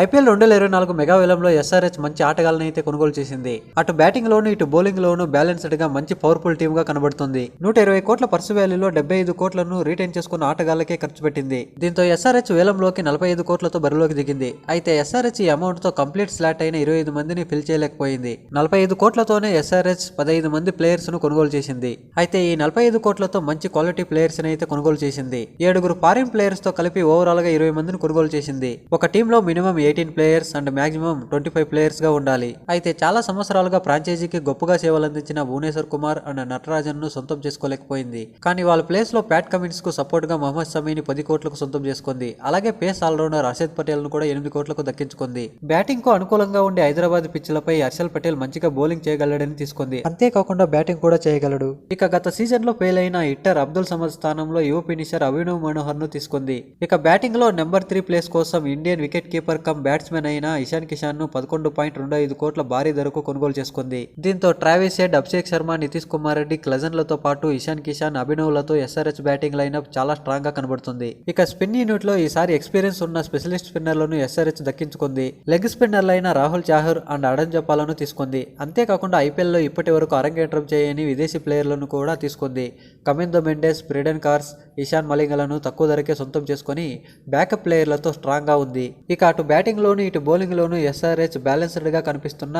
IPL రెండు వేల ఇరవై నాలుగు మెగా వేలంలో ఎస్ఆర్హెచ్ మంచి ఆటగాళ్ళని అయితే కొనుగోలు చేసింది. అటు బ్యాటింగ్ లోను ఇటు బౌలింగ్ లోను బ్యాలెన్స్డ్గా మంచి పవర్ఫుల్ టీమ్గా కనబడుతుంది. నూట ఇరవై కోట్ల పర్సు వ్యాలీలో డెబ్బై ఐదు కోట్లను రీటైన్ చేసుకున్న ఆటగాళ్ళకే ఖర్చు పెట్టింది. దీంతో ఎస్ఆర్హెచ్ వేలంలోకి నలభై ఐదు కోట్లతో బరిలోకి దిగింది. అయితే ఎస్ఆర్హెచ్ ఈ అమౌంట్తో కంప్లీట్ స్లాట్ అయిన ఇరవై ఐదు మందిని ఫిల్ చేయలేకపోయింది. నలభై ఐదు కోట్లతోనే ఎస్ఆర్హెచ్ పదహైదు మంది ప్లేయర్స్ను కొనుగోలు చేసింది. అయితే ఈ నలభై ఐదు కోట్లతో మంచి క్వాలిటీ ప్లేయర్స్ అయితే కొనుగోలు చేసింది. ఏడుగురు ఫారిన్ ప్లేయర్స్తో కలిపి ఓవరాల్గా ఇరవై మందిని కొనుగోలు చేసింది. ఒక టీమ్లో minimum eighteen players and maximum twenty five ప్లేయర్స్గా ఉండాలి. అయితే చాలా సంవత్సరాలుగా ఫ్రాంచైజీకి గొప్పగా సేవలు అందించిన భువనేశ్వర్ కుమార్ అండ్ నటరాజన్ను సొంతం చేసుకోలేకపోయింది. కానీ వాళ్ళ ప్లేస్లో ప్యాట్ కమిన్స్కు సపోర్ట్గా మహమ్మద్ సమీని పది కోట్లకు సొంతం చేసుకుంది. అలాగే పేస్ ఆల్రౌండర్ హర్షద్ పటేల్ను కూడా ఎనిమిది కోట్లకు దక్కించుకుంది. బ్యాటింగ్కు అనుకూలంగా ఉండే హైదరాబాద్ పిచ్లపై హర్షల్ పటేల్ మంచిగా బౌలింగ్ చేయగలడని తీసుకుంది. అంతేకాకుండా బ్యాటింగ్ కూడా చేయగలడు. ఇక గత సీజన్లో ఫెయిల్ అయిన హిట్టర్ అబ్దుల్ సమద్ స్థానంలో యువ ఫినిషర్ అభినవ్ మనోహర్ను తీసుకుంది. ఇక బ్యాటింగ్లో నెంబర్ త్రీ ప్లేస్ కోసం Indian wicket keeper cum batsman అయిన ఇషాన్ కిషాన్ను పదకొండు పాయింట్ రెండు ఐదు కోట్ల భారీ ధరకు కొనుగోలు చేసుకుంది. దీంతో ట్రావిస్ హెడ్ అభిషేక్ శర్మ నితీష్ కుమార్ రెడ్డి క్లజన్లతో పాటు ఇషాన్ కిషాన్ అభినవ్లతో ఎస్ఆర్హెచ్ బ్యాటింగ్ లైనప్ చాలా స్ట్రాంగ్గా కనబడుతుంది. ఇక స్పిన్ యూనిట్లో ఈసారి ఎక్స్పీరియన్స్ ఉన్న స్పెషలిస్ట్ స్పిన్నర్లను ఎస్ఆర్హెచ్ దక్కించుకుంది. లెగ్ స్పిన్నర్లైన రాహుల్ చాహర్ అండ్ అడన్ జపాలను తీసుకుంది. అంతేకాకుండా ఐపీఎల్లో ఇప్పటి వరకు అరంగేట్రం చేయని విదేశీ ప్లేయర్లను కూడా తీసుకుంది. కమిందో మెండెస్ బ్రిడెన్ కార్స్ ఇషాన్ మలింగలను తక్కువ ధరకే సొంతం చేసుకొని బ్యాకప్ ప్లేయర్లతో స్ట్రాంగ్గా ఉంది. ఇక అటు బ్యాటింగ్ లోను ఇటు బౌలింగ్లోను ఎస్ఆర్హెచ్ బ్యాలెన్స్డ్గా గా కనిపిస్తున్న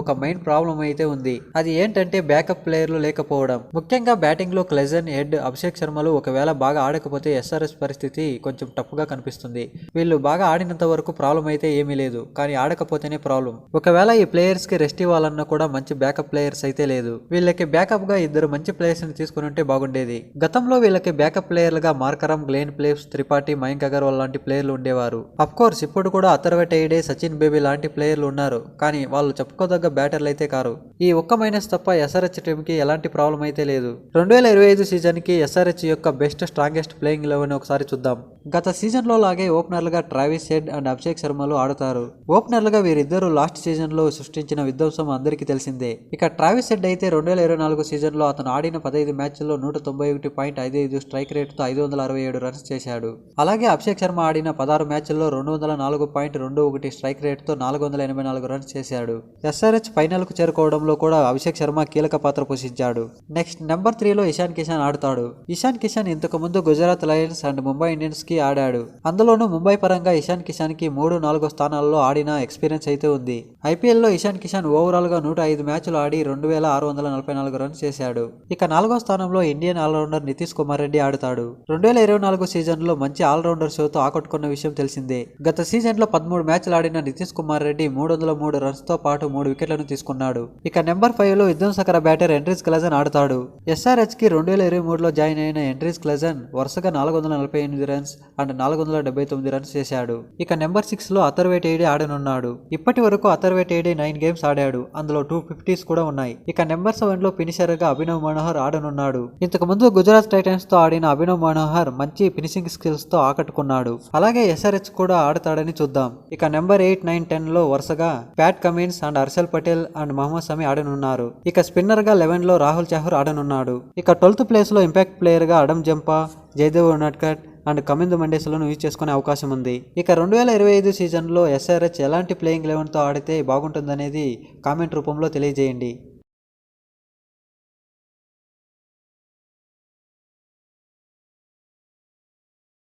ఒక మెయిన్ ప్రాబ్లం అయితే ఉంది. అది ఏంటంటే బ్యాకప్ ప్లేయర్లు లేకపోవడం. ముఖ్యంగా బ్యాటింగ్లో క్లెజన్ హెడ్ అభిషేక్ శర్మలు ఒకవేళ బాగా ఆడకపోతే ఎస్ఆర్ఎస్ పరిస్థితి కొంచెం టఫ్గా కనిపిస్తుంది. వీళ్ళు బాగా ఆడినంత వరకు ప్రాబ్లం అయితే ఏమీ లేదు. కానీ ఆడకపోతేనే ప్రాబ్లం ఒకవేళ ఈ ప్లేయర్స్కి రెస్ట్ ఇవ్వాలన్నా కూడా మంచి బ్యాకప్ ప్లేయర్స్ అయితే లేదు. వీళ్ళకి బ్యాకప్గా ఇద్దరు మంచి ప్లేయర్స్ని తీసుకుని ఉంటే బాగుండేది. గతంలో వీళ్ళకి backup ప్లేయర్లుగా Markram Glenn Phillips Tripathi Mayank Agarwal లాంటి ప్లేయర్లు ఉండేవారు. అఫ్ కోర్స్ ఇప్పుడు కూడా అథర్వటైడే సచిన్ బేబీ లాంటి ప్లేయర్లు ఉన్నారు. కానీ వాళ్ళు చెప్పుకోదగ్గ బ్యాటర్లు అయితే కారు. ఈ ఒక్క మైనస్ తప్ప ఎస్ఆర్హెచ్ టీమ్కి ఎలాంటి ప్రాబ్లం అయితే లేదు. రెండు వేల ఇరవై ఐదు సీజన్కి ఎస్ఆర్హెచ్ యొక్క బెస్ట్ స్ట్రాంగెస్ట్ ప్లేయింగ్ లెవెన్ ఒకసారి చూద్దాం. గత సీజన్లో లాగే ఓపెనర్లుగా ట్రావిస్ హెడ్ అండ్ అభిషేక్ శర్మలు ఆడుతారు. ఓపెనర్లుగా వీరిద్దరూ లాస్ట్ సీజన్లో సృష్టించిన విధ్వంసం అందరికీ తెలిసిందే. ఇక ట్రావిస్ హెడ్ అయితే రెండు వేల ఇరవై నాలుగు సీజన్లో అతను ఆడిన పదహైదు మ్యాచ్ల్లో నూట తొంభై ఒకటి పాయింట్ ఐదు ఐదు స్ట్రైక్ రేటుతో ఐదు వందల అరవై ఏడు రన్స్ చేశాడు. అలాగే అభిషేక్ శర్మ ఆడిన పదహారు మ్యాచ్ల్లో రెండు వందల నాలుగు పాయింట్ రెండు ఒకటి స్ట్రైక్ రేటుతో నాలుగు వందల ఎనభై నాలుగు రన్స్ చేశాడు. ఎస్ఆర్హెచ్ ఫైనల్కు చేరుకోవడంలో కూడా అభిషేక్ శర్మ కీలక పాత్ర పోషించాడు. నెక్స్ట్ నెంబర్ త్రీలో ఇషాన్ కిషాన్ ఆడతాడు. ఇషాన్ కిషాన్ ఇంతకు ముందు Gujarat Lions and Mumbai Indians కి ఆడాడు. అందులోనూ ముంబై పరంగా ఇషాన్ కిషాన్కి మూడు నాలుగో స్థానాల్లో ఆడిన ఎక్స్పీరియన్స్ అయితే ఉంది. ఐపీఎల్లో ఇషాన్ కిషాన్ ఓవరాల్గా నూట ఐదు మ్యాచ్లు ఆడి రెండు వేల ఆరు వందల నలభై నాలుగు రన్స్ చేశాడు. ఇక నాలుగో స్థానంలో ఇండియన్ ఆల్రౌండర్ నితీష్ కుమార్ రెడ్డి ఆడుతాడు. రెండు వేల ఇరవై నాలుగు సీజన్లో మంచి ఆల్రౌండర్ షోతో ఆకట్టుకున్న విషయం తెలిసిందే. గత సీజన్లో పదమూడు మ్యాచ్లు ఆడిన నితీష్ కుమార్ రెడ్డి మూడు వందల మూడు రన్స్తో పాటు మూడు వికెట్లను తీసుకున్నాడు. ఇక నెంబర్ ఫైవ్లో విధ్వంసకర బ్యాటర్ ఎంట్రీస్ క్లజన్ ఆడతాడు. ఎస్ఆర్హెచ్కి రెండు వేల ఇరవై మూడులో జాయిన్ అయిన ఎంట్రీస్ క్లజన్ వరుసగా నాలుగు వందల నలభై ఎనిమిది రన్స్ అండ్ నాలుగు వందల డెబ్బై తొమ్మిది రన్స్ చేశాడు. ఇక నెంబర్ సిక్స్లో అథర్వేట్ ఏడి ఆడనున్నాడు. ఇప్పటి వరకు అథర్వేట్ ఏడి నైన్ గేమ్స్ ఆడాడు. అందులో టూ ఫిఫ్టీస్ కూడా ఉన్నాయి. ఇక నెంబర్ సెవెన్లో ఫినిషర్గా అభినవ్ మనోహర్ ఆడనున్నాడు. ఇంతకు ముందు గుజరాత్ టైటన్స్తో ఆడిన అభినవ్ మనోహర్ మంచి ఫినిషింగ్ స్కిల్స్తో ఆకట్టుకున్నాడు. అలాగే ఎస్ఆర్హెచ్ కూడా ఆడతాడని చూద్దాం. ఇక నెంబర్ ఎయిట్ నైన్ టెన్లో వరుసగా Pat Cummins and Harshal Patel and Mohammed Shami ఆడనున్నారు. ఇక స్పిన్నర్గా లెవెన్లో రాహుల్ చాహూర్ ఆడనున్నాడు. ఇక ట్వెల్త్ ప్లేస్లో ఇంపాక్ట్ ప్లేయర్గా Adam Zampa Jaydev Unadkat and Kamindu మండేస్లను use చేసుకునే అవకాశం ఉంది. ఇక రెండు వేల ఇరవై ఐదు సీజన్లో ఎస్ఆర్హెచ్ ఎలాంటి ప్లేయింగ్ లెవెన్తో ఆడితే బాగుంటుందనేది కామెంట్ రూపంలో తెలియజేయండి.